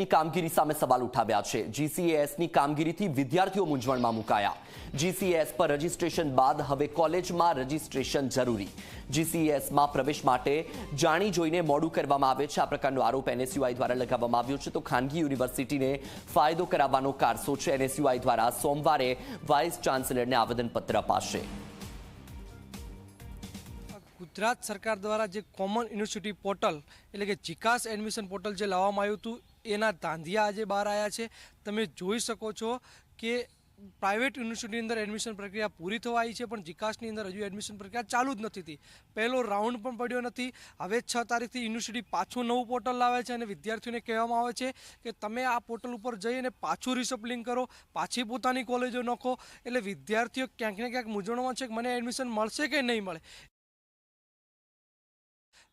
જીસીએસની કામગીરી સામે સવાલ ઉઠાવ્યા છે. જીસીએસની કામગીરીથી વિદ્યાર્થીઓ મૂંઝવણમાં મુકાયા. જીસીએસ પર રજીસ્ટ્રેશન બાદ હવે કોલેજમાં રજીસ્ટ્રેશન જરૂરી. જીસીએસમાં પ્રવેશ માટે જાણી જોઈને મોડું કરવામાં આવે છે. આ પ્રકારનો આરોપ એનએસયુઆઈ દ્વારા લગાવવામાં આવ્યો છે. તો ખાનગી યુનિવર્સિટીને ફાયદો કરાવવાનો કારસો છે. એનએસયુઆઈ દ્વારા સોમવારે વાઇસ ચાન્સેલરને આવેદનપત્ર અપાશે. ગુજરાત સરકાર દ્વારા જે કોમન યુનિવર્સિટી પોર્ટલ, એટલે કે જીકાસ એડમિશન પોર્ટલ જે લાવવામાં આવ્યું હતું એના ધાંધિયા આજે બહાર આવ્યા છે. તમે જોઈ શકો છો કે પ્રાઇવેટ યુનિવર્સિટીની અંદર એડમિશન પ્રક્રિયા પૂરી થવા આવી છે, પણ જીકાસની અંદર હજુ એડમિશન પ્રક્રિયા ચાલુ જ નથી પહેલો રાઉન્ડ પણ પડ્યો નથી. હવે છ તારીખથી યુનિવર્સિટી પાછું નવું પોર્ટલ લાવે છે અને વિદ્યાર્થીઓને કહેવામાં આવે છે કે તમે આ પોર્ટલ ઉપર જઈ અને પાછું રિસપ્લિંગ કરો, પાછી પોતાની કોલેજો નખો. એટલે વિદ્યાર્થીઓ ક્યાંક ને ક્યાંક મૂંઝવણમાં છે કે મને એડમિશન મળશે કે નહીં મળે.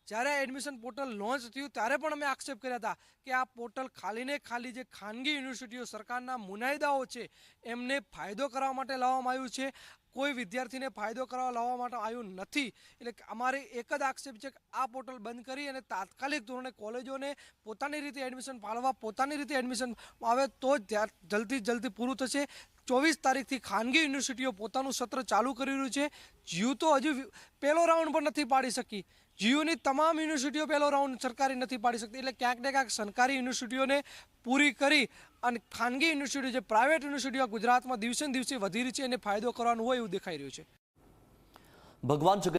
જ્યારે એડમિશન પોર્ટલ લોન્ચ થયું, ત્યારે પણ અમે આક્ષેપ કર્યા હતા કે આ પોર્ટલ ખાલીને ખાલી જે ખાનગી યુનિવર્સિટીઓ સરકારના મુનાયદાઓ છે, એમને ફાયદો કરવા માટે લાવવામાં આવ્યું છે. કોઈ વિદ્યાર્થીને ફાયદો કરવા લાવવા માટે આવ્યું નથી. એટલે અમારે એક જ આક્ષેપ છે કે આ પોર્ટલ બંધ કરી અને તાત્કાલિક ધોરણે કોલેજોને પોતાની રીતે એડમિશન ફાળવવા પોતાની રીતે એડમિશન આવે તો જ જલ્દી જલ્દી પૂરું થશે. ચોવીસ તારીખથી ખાનગી યુનિવર્સિટીઓ પોતાનું સત્ર ચાલુ કરી રહ્યું છે. જીયુ તો હજુ પહેલો રાઉન્ડ પણ નથી પાડી શકી. જીયુની તમામ યુનિવર્સિટીઓ પહેલો રાઉન્ડ સરકારી નથી પાડી શકતી. એટલે ક્યાંક ને ક્યાંક સરકારી યુનિવર્સિટીઓને પૂરી કરી અને ખાનગી યુનિવર્સિટીઓ જે પ્રાઇવેટ યુનિવર્સિટીઓ ગુજરાતમાં દિવસે ને દિવસે વધી રહી છે એને ફાયદો કરવાનું હોય એવું દેખાઈ રહ્યું છે. ભગવાન